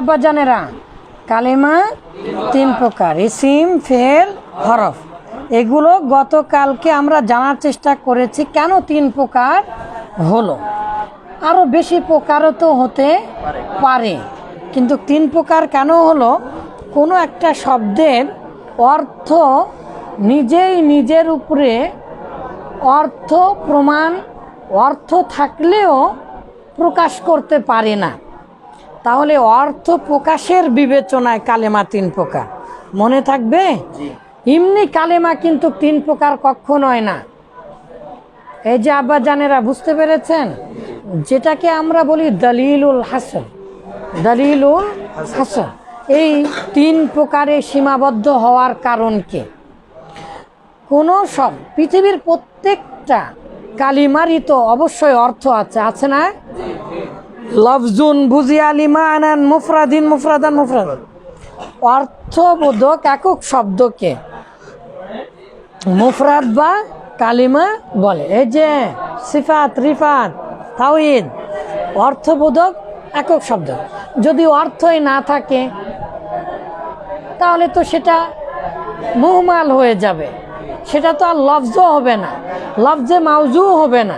আব্বাজানেরা কালেমা তিন প্রকার, ইসিম, ফেল, হরফ। এগুলো গতকালকে আমরা জানার চেষ্টা করেছি কেন তিন প্রকার হলো। আরও বেশি প্রকারও তো হতে পারে, কিন্তু তিন প্রকার কেন হলো? কোনো একটা শব্দের অর্থ নিজেই নিজের উপরে অর্থ প্রমাণ, অর্থ থাকলেও প্রকাশ করতে পারে না। তাহলে অর্থ প্রকাশের বিবেচনায় কালেমা তিন প্রকার। মনে থাকবে? এমনি কালেমা কিন্তু তিন প্রকার কখনোই না। এই যে আব্বা জানেরা বুঝতে পেরেছেন? যেটাকে আমরা বলি দলিলুল হাসান দলিলুল হাসান এই তিন প্রকারে সীমাবদ্ধ হওয়ার কারণ কি? কোনো সব পৃথিবীর প্রত্যেকটা কালিমারই তো অবশ্যই অর্থ আছে আছে না? লফজুন বুজিয়া লিমানান মুফরাদিন, মুফরাদান, মুফরাদ। অর্থবোধক একক শব্দকে মুফরাদ বা কালিমা বলে। এই যে সিফাত, রিফাত তাওহিদ অর্থবোধক একক শব্দ। যদি অর্থই না থাকে, তাহলে তো সেটা মুহমাল হয়ে যাবে। সেটা তো আর লফজও হবে না। লফজে মাউজু হবে না।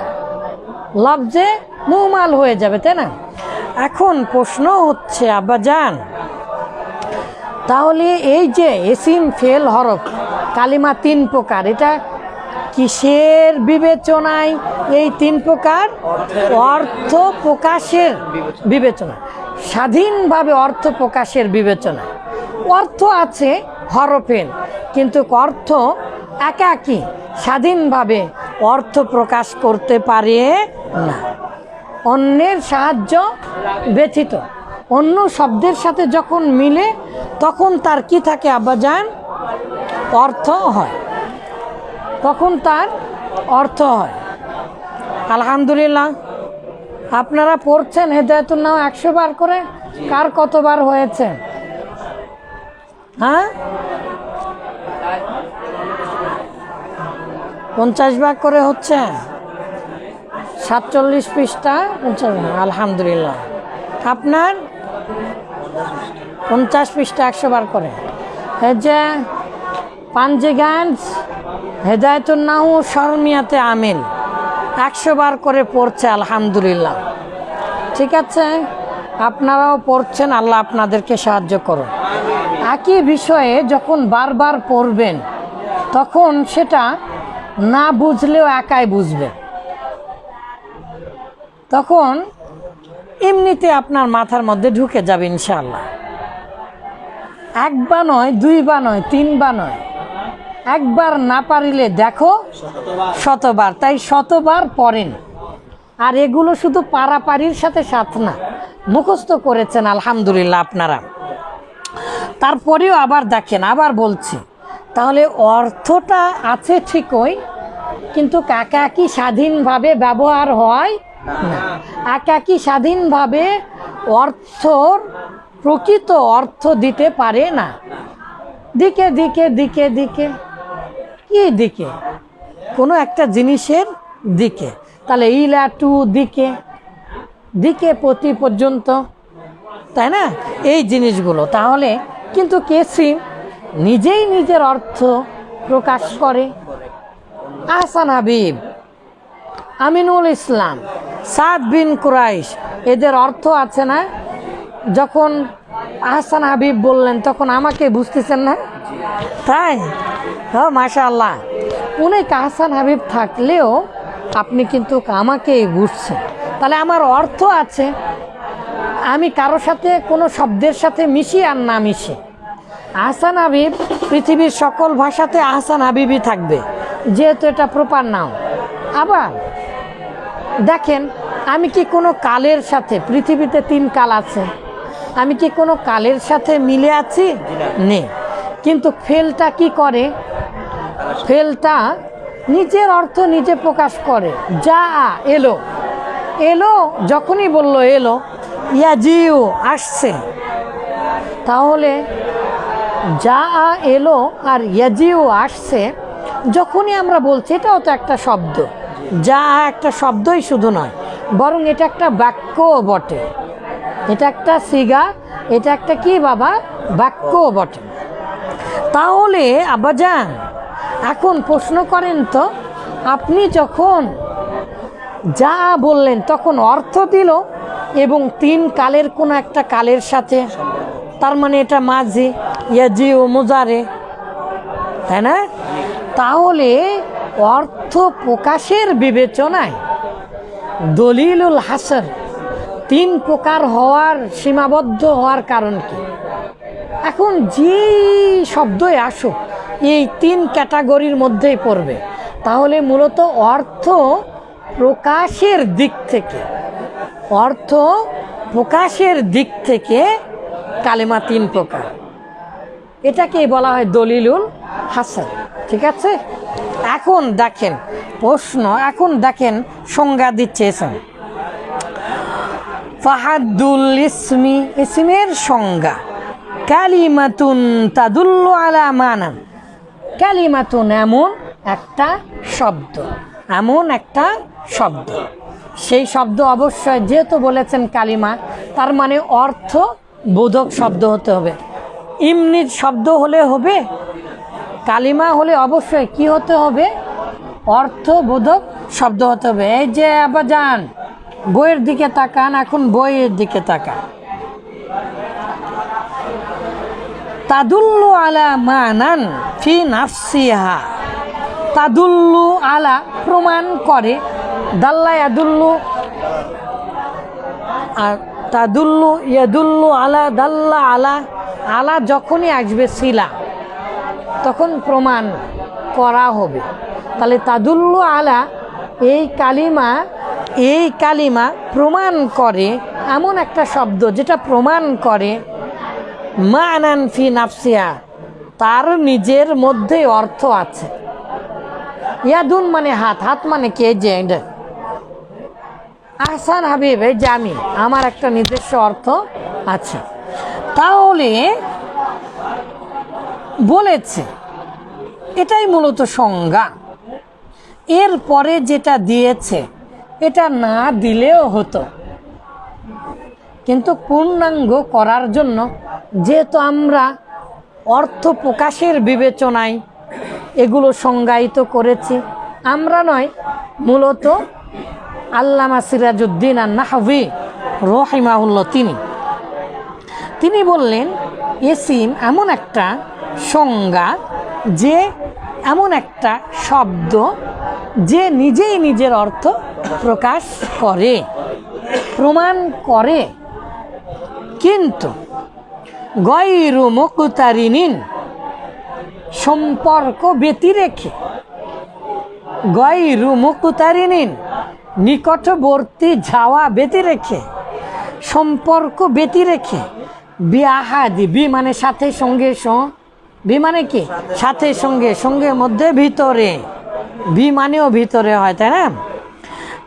লফজে মুহমাল হয়ে যাবে, তাই না? এখন প্রশ্ন হচ্ছে আব্বাজান তাহলে এই যে এসিম ফেল হরফ, কালিমা তিন প্রকার, এটা কিসের বিবেচনায় এই তিন প্রকার? অর্থ প্রকাশের বিবেচনা, স্বাধীনভাবে অর্থ প্রকাশের বিবেচনা। অর্থ আছে হরফের, কিন্তু অর্থ একাকী, স্বাধীনভাবে অর্থ প্রকাশ করতে পারে না। অন্যের সাহায্য ব্যথিত অন্য শব্দের সাথে যখন মিলে, তখন তার কি থাকে আব্বাজান? অর্থ হয়। তখন তার অর্থ হয়। আলহামদুলিল্লাহ। আপনারা পড়ছেন হেদায়তুল নাম একশো বার করে? কার কতবার হয়েছে? হ্যাঁ? পঞ্চাশ ভাগ করে হচ্ছে? সাতচল্লিশ পৃষ্ঠা, আলহামদুলিল্লাহ। আপনার পঞ্চাশ পৃষ্ঠা একশো বার করে। এই যে পাঞ্জিগাঞ্জ হেদায়তুল নাহু শর্মিয়াতে আমিল একশো বার করে পড়ছে, আলহামদুলিল্লাহ। ঠিক আছে? আপনারাও পড়ছেন, আল্লাহ আপনাদেরকে সাহায্য করুন। একই বিষয়ে যখন বারবার পড়বেন, তখন সেটা না বুঝলেও একাই বুঝবে। তখন এমনিতে আপনার মাথার মধ্যে ঢুকে যাবে ইনশাল্লাহ একবার নয় দুই বা নয় তিন বা নয়। একবার না পারিলে দেখো শতবার, তাই শতবার পড়েন আর এগুলো শুধু পারাপারির সাথে সাথ না, মুখস্থ করেছেন আলহামদুলিল্লাহ আপনারা। তারপরেও আবার দেখেন, আবার বলছি, তাহলে অর্থটা আছে ঠিকই, কিন্তু কাকা কি স্বাধীনভাবে ব্যবহার হয়? একাকি স্বাধীনভাবে অর্থর প্রকৃত অর্থ দিতে পারে না? দিকে দিকে দিকে দিকে। কি দিকে? কোনো একটা জিনিসের দিকে। তাহলে ইলা টু দিকে। দিকে প্রতি পর্যন্ত। তাই না? এই জিনিসগুলো। তাহলে কিন্তু কেসিম নিজেই নিজের অর্থ প্রকাশ করে। আহসান হাবিব, আমিনুল ইসলাম সাদ বিন কুরাইশ। এদের অর্থ আছে না, যখন আহসান হাবিব বললেন, তখন আমাকে বুঝতেছেন না? তাই? ও মাশা আল্লাহ অনেক আহসান হাবিব থাকলেও আপনি কিন্তু আমাকে বুঝছেন। তাহলে আমার অর্থ আছে, আমি কারও সাথে, কোনো শব্দের সাথে মিশি আর না মিশি। আহসান হাবিব, পৃথিবীর সকল ভাষাতে আহসান হাবিবই থাকবে। যেহেতু এটা প্রপার নাম আবার দেখেন আমি কি কোনো কালের সাথে, পৃথিবীতে তিন কাল আছে, আমি কি কোনো কালের সাথে মিলে আছি? নেই কিন্তু ফেলটা কি করে? ফেলটা নিজের অর্থ নিজে প্রকাশ করে। যা এলো। এলো যখনই বলল এলো, ইয়া জিও আসছে। তাহলে যা এলো আর ইয়াজিও আসছে, যখনই আমরা বলছি, এটাও তো একটা শব্দ। যা একটা শব্দই শুধু নয়। বরং এটা একটা বাক্যও বটে। এটা একটা সিগা, এটা একটা কি বাবা? বাক্য বটে। তাহলে আব্বাজান, এখন প্রশ্ন করেন তো, আপনি যখন যা বললেন তখন অর্থ দিল এবং তিন কালের কোনো একটা কালের সাথে, তার মানে এটা মাঝি, ইয়াজি ও মোজারে, তাই না? তাহলে অর্থ প্রকাশের বিবেচনায় দলিলুল হাসান তিন প্রকার হওয়ার, সীমাবদ্ধ হওয়ার কারণ কি? এখন যে শব্দই আসুক, এই তিন ক্যাটাগরির মধ্যেই পড়বে। তাহলে মূলত অর্থ প্রকাশের দিক থেকে, অর্থ প্রকাশের দিক থেকে কালেমা তিন প্রকার। এটাকেই বলা হয় দলিলুল হাসান ঠিক আছে? এখন দেখেন, প্রশ্ন, এখন দেখেন সংজ্ঞা দিচ্ছে ফাহাদুল ইসমি, ইসমের সংজ্ঞা। কালিমাতুন তাদুল্লু আলা মানান। কালিমাতুন এমন একটা শব্দ, এমন একটা শব্দ। সেই শব্দ অবশ্যই যেহেতু বলেছেন কালিমা, তার মানে অর্থ বোধক শব্দ হতে হবে। ইমনির শব্দ হলে হবে কালিমা হলে অবশ্যই কি হতে হবে? অর্থবোধক শব্দ হতে হবে। এই যে আবার যান, বইয়ের দিকে তাকান, এখন বইয়ের দিকে তাকান। তাদুল্লু আলা মানান ফি নাফসিহা। তাদুল্লু আলা প্রমাণ করে। দাল্লা ইয়াদুল্লু, আর তাদুল্লু ইয়াদুল্লু আলা, দাল্লা আলা আলা যখনই আসবে শিলা তখন প্রমাণ করা হবে। তাহলে তাদুল্লু আলা এই কালিমা এই কালিমা প্রমাণ করে এমন একটা শব্দ যেটা প্রমাণ করে মানান ফি নাফসিয়া তার নিজের মধ্যে অর্থ আছে। ইয়াদুন মানে হাত হাত মানে কে, যে আহসান হাবিব, এই আমি, আমার একটা নিজস্ব অর্থ আছে। তাহলে বলেছে। এটাই মূলত সংজ্ঞা। এরপরে যেটা দিয়েছে, এটা না দিলেও হতো। কিন্তু পূর্ণাঙ্গ করার জন্য যেহেতু আমরা অর্থ প্রকাশের বিবেচনায় এগুলো সংজ্ঞায়িত করেছি, আমরা নয়, মূলত আল্লামা সিরাজউদ্দিন আর নাহবি রহিমাউল্লাহ তিনি। তিনি বললেন এসিম এমন একটা সংজ্ঞা যে এমন একটা শব্দ যে নিজেই নিজের অর্থ প্রকাশ করে, প্রমাণ করে। কিন্তু গৈরু মুকুতারিনিন সম্পর্ক ব্যতিরেখে গৈরু মুকুতারিনিন নিকটবর্তী যাওয়া ব্যতিরেখে সম্পর্ক ব্যতিরেখে বিয়াহাদি বি মানে সাথে সঙ্গে স বি মানে কি? সাথে সঙ্গে সঙ্গে মধ্যে ভিতরে। বি মানেও ভিতরে হয়, তাই না?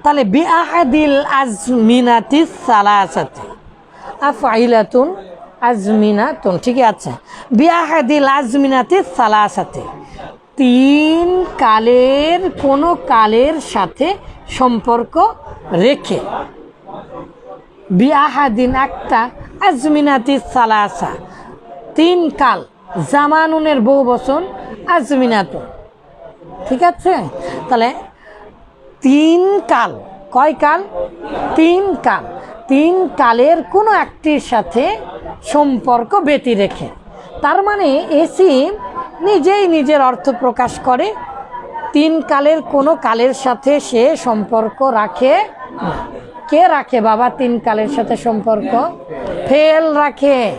তাহলে বি বিআহাদিল আজমিনাতি সালাসাতে। আফাইলাতুন আজমিনাতুন, ঠিকই আছে। বিআহাদিল আজমিনাতি সালাসাতে। তিন কালের, কোনো কালের সাথে সম্পর্ক রেখে। বিআহাদিন একটা আজমিনাতি সালাসা। তিন কাল। জামানুনের বহু বচন আজমিনাতুন ঠিক আছে? তাহলে তিন কাল। কয় কাল? তিন কাল। তিন কালের কোনো একটির সাথে সম্পর্ক ব্যতি রেখে। তার মানে এসি নিজেই নিজের অর্থ প্রকাশ করে, তিন কালের কোনো কালের সাথে সে সম্পর্ক রাখে কে রাখে বাবা তিন কালের সাথে সম্পর্ক? ফেল রাখে।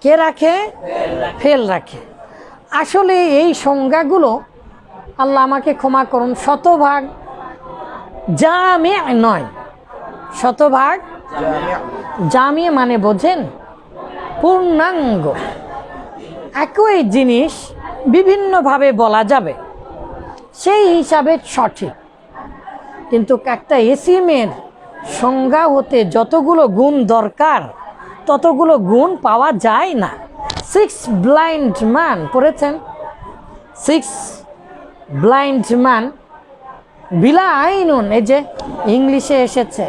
কে রাখে? ফেল রাখে। আসলে এই সংজ্ঞাগুলো আল্লাহ আমাকে ক্ষমা করুন, শতভাগ জামে নয়। শতভাগ জামে মানে বোঝেন? পূর্ণাঙ্গ। একই জিনিস বিভিন্নভাবে বলা যাবে। সেই হিসাবে সঠিক। কিন্তু একটা এসিমের সংজ্ঞা হতে যতগুলো গুণ দরকার ততগুলো গুণ পাওয়া যায় না। সিক্স ব্লাইন্ড ম্যান পড়েছেন। সিক্স ব্লাইন্ড ম্যান বিলা আইনুন এই যে ইংলিশে এসেছে